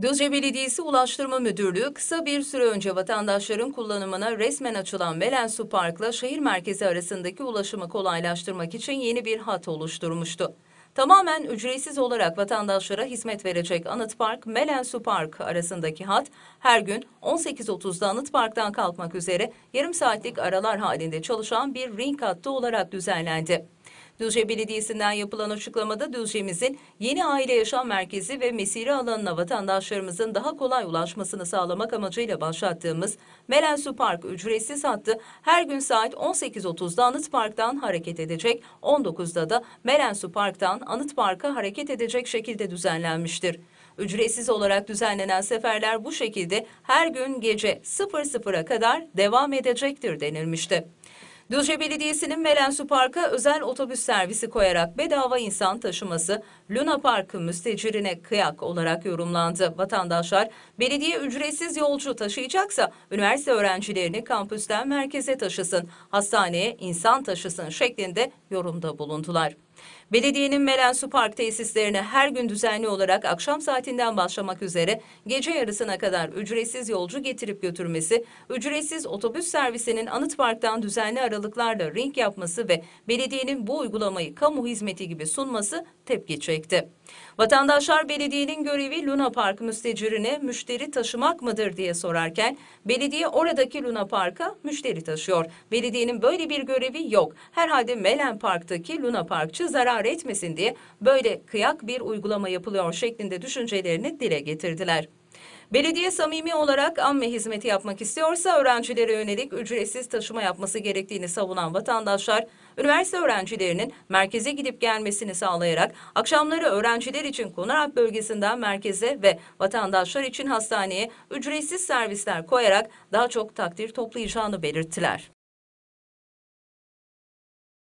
Düzce Belediyesi Ulaştırma Müdürlüğü kısa bir süre önce vatandaşların kullanımına resmen açılan Melen Su Park'la şehir merkezi arasındaki ulaşımı kolaylaştırmak için yeni bir hat oluşturmuştu. Tamamen ücretsiz olarak vatandaşlara hizmet verecek Anıt Park, Melen Su Park arasındaki hat her gün 18.30'da Anıt Park'tan kalkmak üzere yarım saatlik aralar halinde çalışan bir ring hattı olarak düzenlendi. Düzce Belediyesi'nden yapılan açıklamada Düzce'mizin yeni aile yaşam merkezi ve mesire alanına vatandaşlarımızın daha kolay ulaşmasını sağlamak amacıyla başlattığımız Melen Su Park ücretsiz hattı her gün saat 18.30'da Anıt Park'tan hareket edecek, 19'da da Melen Su Park'tan Anıt Park'a hareket edecek şekilde düzenlenmiştir. Ücretsiz olarak düzenlenen seferler bu şekilde her gün gece 00'a kadar devam edecektir denilmişti. Düzce Belediyesi'nin Melen Su Park'a özel otobüs servisi koyarak bedava insan taşıması Luna Park'ı müstecirine kıyak olarak yorumlandı. Vatandaşlar belediye ücretsiz yolcu taşıyacaksa üniversite öğrencilerini kampüsten merkeze taşısın, hastaneye insan taşısın şeklinde yorumda bulundular. Belediyenin Melen Su Park tesislerine her gün düzenli olarak akşam saatinden başlamak üzere gece yarısına kadar ücretsiz yolcu getirip götürmesi, ücretsiz otobüs servisinin Anıt Park'tan düzenli aralıklarla ring yapması ve belediyenin bu uygulamayı kamu hizmeti gibi sunması tepki çekti. Vatandaşlar belediyenin görevi Luna Park müstecirine müşteri taşımak mıdır diye sorarken belediye oradaki Luna Park'a müşteri taşıyor. Belediyenin böyle bir görevi yok. Herhalde Melen Park'taki Luna Parkçı zarar etmesin diye böyle kıyak bir uygulama yapılıyor şeklinde düşüncelerini dile getirdiler. Belediye samimi olarak amme hizmeti yapmak istiyorsa öğrencilere yönelik ücretsiz taşıma yapması gerektiğini savunan vatandaşlar, üniversite öğrencilerinin merkeze gidip gelmesini sağlayarak akşamları öğrenciler için Konarak bölgesinden merkeze ve vatandaşlar için hastaneye ücretsiz servisler koyarak daha çok takdir toplayacağını belirttiler.